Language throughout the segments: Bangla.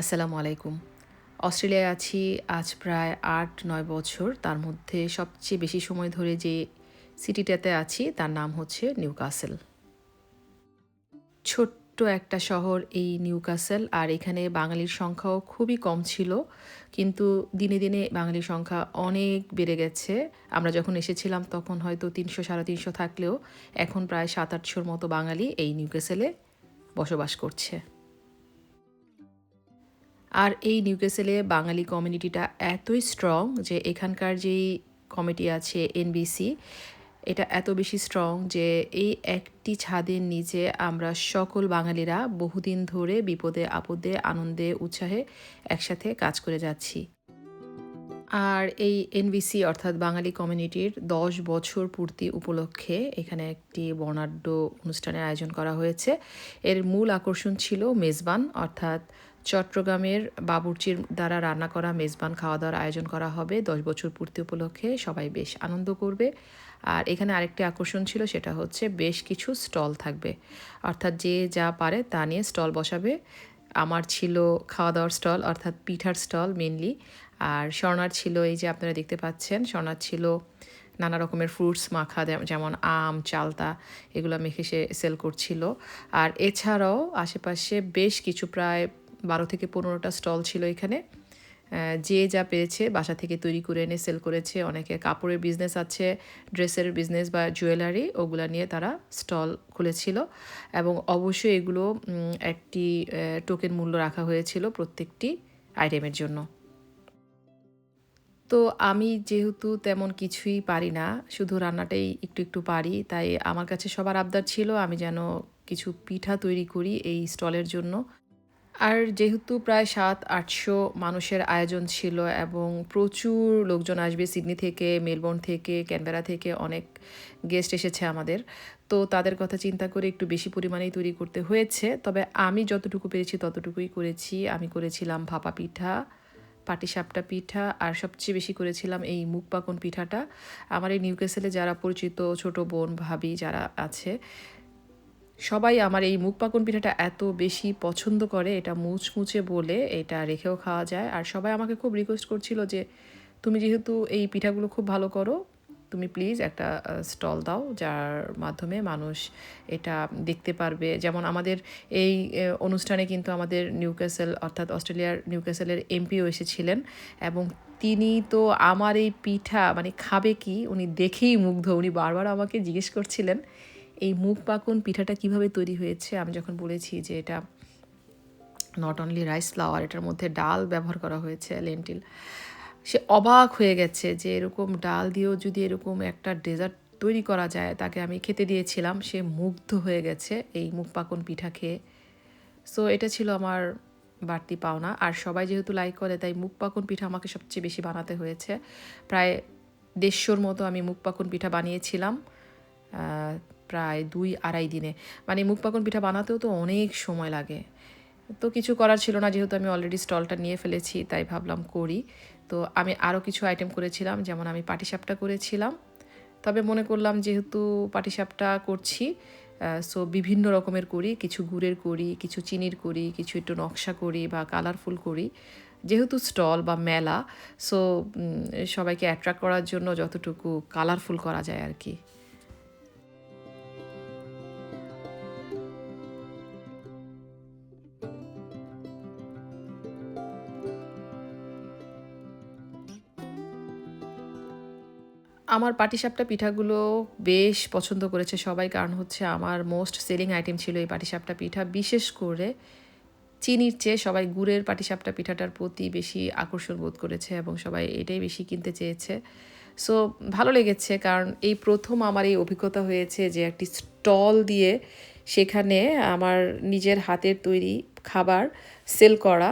আসসালামু আলাইকুম। অস্ট্রেলিয়ায় আছি আজ প্রায় আট, নয় বছর। তার মধ্যে সবচেয়ে বেশি সময় ধরে যে সিটিটাতে আছি, তার নাম হচ্ছে নিউ কাসেল ছোট্ট একটা শহর এই নিউ কাসেল আর এখানে বাঙালির সংখ্যাও খুবই কম ছিল। কিন্তু দিনে দিনে বাঙালির সংখ্যা অনেক বেড়ে গেছে। আমরা যখন এসেছিলাম, তখন হয়তো তিনশো, সাড়ে তিনশো থাকলেও এখন প্রায় সাত, আটশোর মতো বাঙালি এই নিউ কাসেলে বসবাস করছে। আর এই নিউকেসেলে বাঙালি কমিউনিটিটা এতই স্ট্রং যে এখানকার যেই কমিটি আছে এনবিসি এটা এত বেশি স্ট্রং যে এই একটি ছাদের নিচে আমরা সকল বাঙালিরা বহুদিন ধরে বিপদে, আপদে, আনন্দে, উৎসাহে একসাথে কাজ করে যাচ্ছি। আর এই এনবিসি অর্থাৎ বাঙালি কমিউনিটির দশ বছর পূর্তি উপলক্ষে এখানে একটি বর্ণাঢ্য অনুষ্ঠানের আয়োজন করা হয়েছে। এর মূল আকর্ষণ ছিল মেজবান, অর্থাৎ চট্টগ্রামের বাবুর্চির দ্বারা রান্না করা মেজবান খাওয়া দাওয়ার আয়োজন করা হবে। দশ বছর পূর্তি উপলক্ষে সবাই বেশ আনন্দ করবে। আর এখানে আরেকটি আকর্ষণ ছিল, সেটা হচ্ছে বেশ কিছু স্টল থাকবে। অর্থাৎ যে যা পারে তা নিয়ে স্টল বসাবে। আমার ছিল খাওয়া দাওয়ার স্টল, অর্থাৎ পিঠার স্টল মেনলি আর স্বর্ণার ছিল এই যে আপনারা দেখতে পাচ্ছেন, স্বর্ণার ছিল নানা রকমের ফ্রুটস মাখা যেমন আম, চালতা, এগুলো মেখে সে সেল করছিল। আর এছাড়াও আশেপাশে বেশ কিছু প্রায় বারো থেকে পনেরোটা স্টল ছিল এখানে। যে যা পেয়েছে, বাসা থেকে তৈরি করে এনে সেল করেছে। অনেকে কাপড়ের বিজনেস আছে, ড্রেসের বিজনেস বা জুয়েলারি ওগুলো নিয়ে তারা স্টল খুলেছিল। এবং অবশ্যই এগুলো একটি টোকেন মূল্য রাখা হয়েছিল প্রত্যেকটি আইটেমের জন্য। তো আমি যেহেতু তেমন কিছুই পারি না, শুধু রান্নাটাই একটু একটু পারি, তাই আমার কাছে সবার আবদার ছিল আমি যেন কিছু পিঠা তৈরি করি এই স্টলের জন্য। আর যেহেতু প্রায় সাত, আটশো মানুষের আয়োজন ছিল এবং প্রচুর লোকজন আসবে সিডনি থেকে, মেলবোর্ন থেকে, ক্যানবেরা থেকে, অনেক গেস্ট এসেছে আমাদের। তো তাদের কথা চিন্তা করে একটু বেশি পরিমাণেই তৈরি করতে হয়েছে। তবে আমি যতটুকু পেরেছি ততটুকুই করেছি। আমি করেছিলাম ভাপা পিঠা, পাটিসাপটা পিঠা, আর সবচেয়ে বেশি করেছিলাম এই মুখ পাকন পিঠাটা। আমার এই নিউকেসেলে যারা পরিচিত ছোট বোন, ভাবি যারা আছে সবাই আমার এই মুখ পাকন পিঠাটা এত বেশি পছন্দ করে, এটা মুচমুচে বলে এটা রেখেও খাওয়া যায়। আর সবাই আমাকে খুব রিকোয়েস্ট করছিল যে, তুমি যেহেতু এই পিঠাগুলো খুব ভালো করো, তুমি প্লিজ একটা স্টল দাও, যার মাধ্যমে মানুষ এটা দেখতে পারবে। যেমন আমাদের এই অনুষ্ঠানে কিন্তু আমাদের নিউক্যাসেল অর্থাৎ অস্ট্রেলিয়ার নিউক্যাসেলের এমপিও এসেছিলেন এবং তিনি তো আমার এই পিঠা মানে খাবে কি? উনি দেখেই মুগ্ধ। উনি বারবার আমাকে জিজ্ঞেস করছিলেন এই মুখ পাকন পিঠাটা কীভাবে তৈরি হয়েছে? আমি যখন বলেছি যে এটা নট অনলি রাইস ফ্লাওয়ার এটার মধ্যে ডাল ব্যবহার করা হয়েছে লেন্টিল সে অবাক হয়ে গেছে যে এরকম ডাল দিয়েও যদি এরকম একটা ডেজার্ট তৈরি করা যায়, তাকে আমি খেতে দিয়েছিলাম, সে মুগ্ধ হয়ে গেছে এই মুখ পাকন পিঠা খেয়ে। সো এটা ছিল আমার বাড়তি পাওনা। আর সবাই যেহেতু লাইক করে, তাই মুখ পাকন পিঠা আমাকে সবচেয়ে বেশি বানাতে হয়েছে। প্রায় দেড়শোর মতো আমি মুখ পাকন পিঠা বানিয়েছিলাম। প্রায় দুই আড়াই দিনে। মানে মুখ পাকন পিঠা বানাতেও তো অনেক সময় লাগে। তো কিছু করার ছিল না, যেহেতু আমি অলরেডি স্টলটা নিয়ে ফেলেছি, তাই ভাবলাম করি। তো আমি আরও কিছু আইটেম করেছিলাম, যেমন আমি পাটিসাপটা করেছিলাম। তবে মনে করলাম যেহেতু পাটিসাপটা করছি সো বিভিন্ন রকমের করি, কিছু গুড়ের করি, কিছু চিনির করি, কিছু একটু নকশা করি বা কালারফুল করি। যেহেতু স্টল বা মেলা সো সবাইকে অ্যাট্রাক্ট করার জন্য যতটুকু কালারফুল করা যায় আর কি। আমার পাটিসাপটা পিঠাগুলো বেশ পছন্দ করেছে সবাই, কারণ হচ্ছে আমার মোস্ট সেলিং আইটেম ছিল এই পাটিসাপটা পিঠা। বিশেষ করে চিনির চেয়ে সবাই গুড়ের পাটিসাপটা পিঠাটার প্রতি বেশি আকর্ষণ বোধ করেছে এবং সবাই এটাই বেশি কিনতে চেয়েছে। সো ভালো লেগেছে, কারণ এই প্রথম আমার এই অভিজ্ঞতা হয়েছে যে একটি স্টল দিয়ে সেখানে আমার নিজের হাতের তৈরি খাবার সেল করা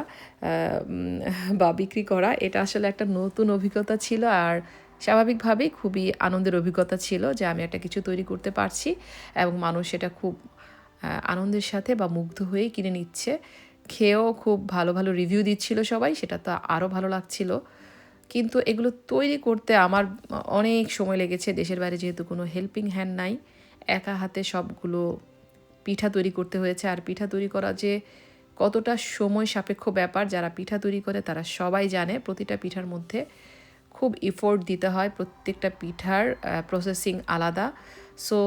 বা বিক্রি করা, এটা আসলে একটা নতুন অভিজ্ঞতা ছিল। আর স্বাভাবিকভাবেই খুবই আনন্দের অভিজ্ঞতা ছিল যে আমি একটা কিছু তৈরি করতে পারছি এবং মানুষ সেটা খুব আনন্দের সাথে বা মুগ্ধ হয়েই কিনে নিচ্ছে। খেয়েও খুব ভালো ভালো রিভিউ দিচ্ছিল সবাই, সেটা তো আরও ভালো লাগছিল। কিন্তু এগুলো তৈরি করতে আমার অনেক সময় লেগেছে। দেশের বাইরে যেহেতু কোনো হেল্পিং হ্যান্ড নাই, একা হাতে সবগুলো পিঠা তৈরি করতে হয়েছে। আর পিঠা তৈরি করা যে কতটা সময় সাপেক্ষ ব্যাপার, যারা পিঠা তৈরি করে তারা সবাই জানে প্রতিটা পিঠার মধ্যে খুব ইফোর্ট দিতে হয় প্রত্যেকটা পিঠার প্রসেসিং আলাদা। সো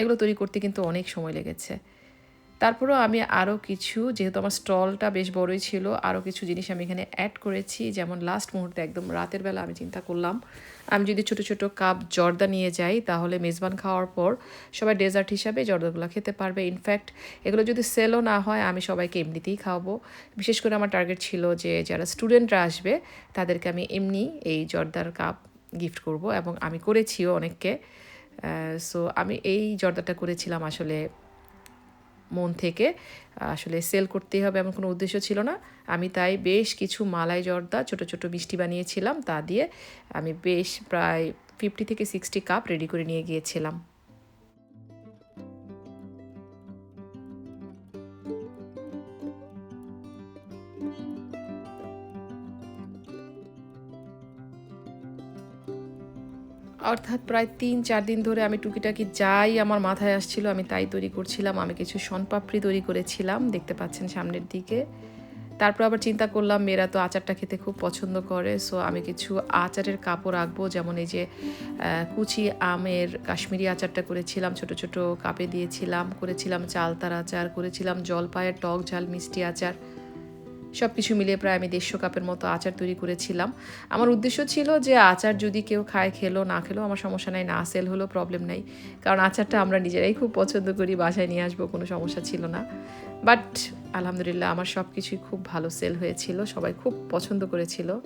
এগুলো তৈরি করতে কিন্তু অনেক সময় লেগেছে। তারপরেও আমি আরও কিছু, যেহেতু আমার স্টলটা বেশ বড়ই ছিল আরও কিছু জিনিস আমি এখানে অ্যাড করেছি। যেমন লাস্ট মুহূর্তে একদম রাতের বেলা আমি চিন্তা করলাম, আমি যদি ছোট ছোট কাপ জর্দা নিয়ে যাই, তাহলে মেজবান খাওয়ার পর সবাই ডেজার্ট হিসাবে জর্দাগুলো খেতে পারবে। ইনফ্যাক্ট এগুলো যদি সেলও না হয়, আমি সবাইকে এমনিতেই খাওয়াবো। বিশেষ করে আমার টার্গেট ছিল যে, যারা স্টুডেন্টরা আসবে, তাদেরকে আমি এমনি এই জর্দার কাপ গিফট করব এবং আমি করেছিও অনেককে। সো আমি এই জর্দাটা করেছিলাম আসলে মন থেকে, আসলে সেল করতেই হবে এমন কোনো উদ্দেশ্য ছিল না। আমি তাই বেশ কিছু মালাই জর্দা, ছোট ছোট মিষ্টি বানিয়েছিলাম, তা দিয়ে আমি বেশ প্রায় ফিফটি থেকে সিক্সটি কাপ রেডি করে নিয়ে গিয়েছিলাম। অর্থাৎ প্রায় তিন, চার দিন ধরে আমি টুকিটাকি যাই, আমার মাথায় আসছিল, আমি তাই তৈরি করছিলাম, আমি কিছু শনপাপড়ি তৈরি করেছিলাম, দেখতে পাচ্ছেন সামনের দিকে। তারপর আবার চিন্তা করলাম, মেয়েরা তো আচারটা খেতে খুব পছন্দ করে সো আমি কিছু আচারের কাপড় আঁকবো, যেমন এই যে কুচি আমের কাশ্মীরি আচারটা করেছিলাম, ছোট ছোট কাপে দিয়েছিলাম, করেছিলাম চালতার আচার, করেছিলাম জলপায়ের টক ঝাল মিষ্টি আচার। সব কিছু মিলিয়ে প্রায় আমি দেড়শো কাপের মতো আচার তৈরি করেছিলাম। আমার উদ্দেশ্য ছিল যে আচার যদি কেউ খায়, খেলো, না খেলো, আমার সমস্যা নাই, না সেল হলো প্রবলেম নাই। কারণ আচারটা আমরা নিজেরাই খুব পছন্দ করি, বাসায় নিয়ে আসব, কোনো সমস্যা ছিল না। বাট আলহামদুলিল্লাহ আমার সব কিছুই খুব ভালো সেল হয়েছিল, সবাই খুব পছন্দ করেছিল।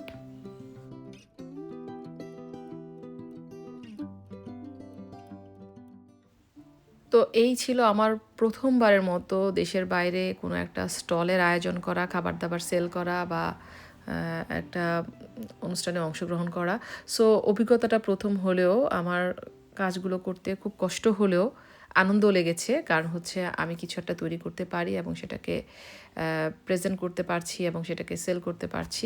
তো এই ছিল আমার প্রথমবারের মতো দেশের বাইরে কোনো একটা স্টলের আয়োজন করা খাবার দাবার সেল করা বা একটা অনুষ্ঠানে অংশগ্রহণ করা। সো অভিজ্ঞতাটা প্রথম হলেও, আমার কাজগুলো করতে খুব কষ্ট হলেও আনন্দ লেগেছে, কারণ হচ্ছে আমি কিছু একটা তৈরি করতে পারি এবং সেটাকে প্রেজেন্ট করতে পারছি এবং সেটাকে সেল করতে পারছি।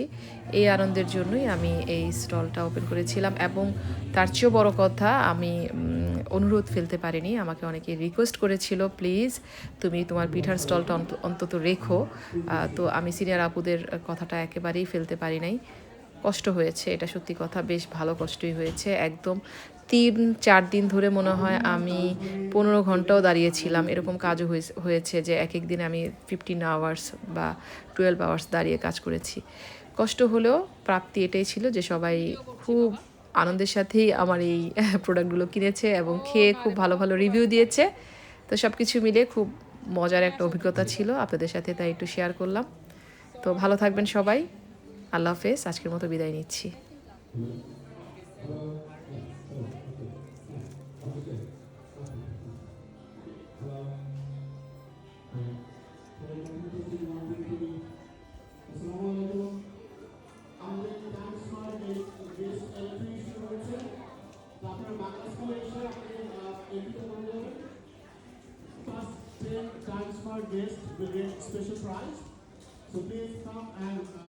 এই আনন্দের জন্যই আমি এই স্টলটা ওপেন করেছিলাম এবং তার চেয়েও বড় কথা, আমি অনুরোধ ফেলতে পারিনি। আমাকে অনেকে রিকোয়েস্ট করেছিল প্লিজ তুমি তোমার পিঠার স্টলটা অন্তত রেখো। তো আমি সিনিয়র আপুদের কথাটা একেবারেই ফেলতে পারি নাই। কষ্ট হয়েছে, এটা সত্যি কথা, বেশ ভালো কষ্টই হয়েছে। একদম তিন, চার দিন ধরে মনে হয় আমি পনেরো ঘন্টাও দাঁড়িয়েছিলাম। এরকম কাজও হয়েছে যে এক এক দিনে আমি ফিফটিন আওয়ার্স বা টুয়েলভ আওয়ার্স দাঁড়িয়ে কাজ করেছি। কষ্ট হলেও প্রাপ্তি এটাই ছিল যে সবাই খুব আনন্দের সাথেই আমার এই প্রোডাক্টগুলো কিনেছে এবং খেয়ে খুব ভালো ভালো রিভিউ দিয়েছে। তো সব কিছু মিলে খুব মজার একটা অভিজ্ঞতা ছিল আপনাদের সাথে, তাই একটু শেয়ার করলাম। তো ভালো থাকবেন সবাই। আল্লাহ হাফেজ। আজকের মতো বিদায় নিচ্ছি। Special prize. So please come and.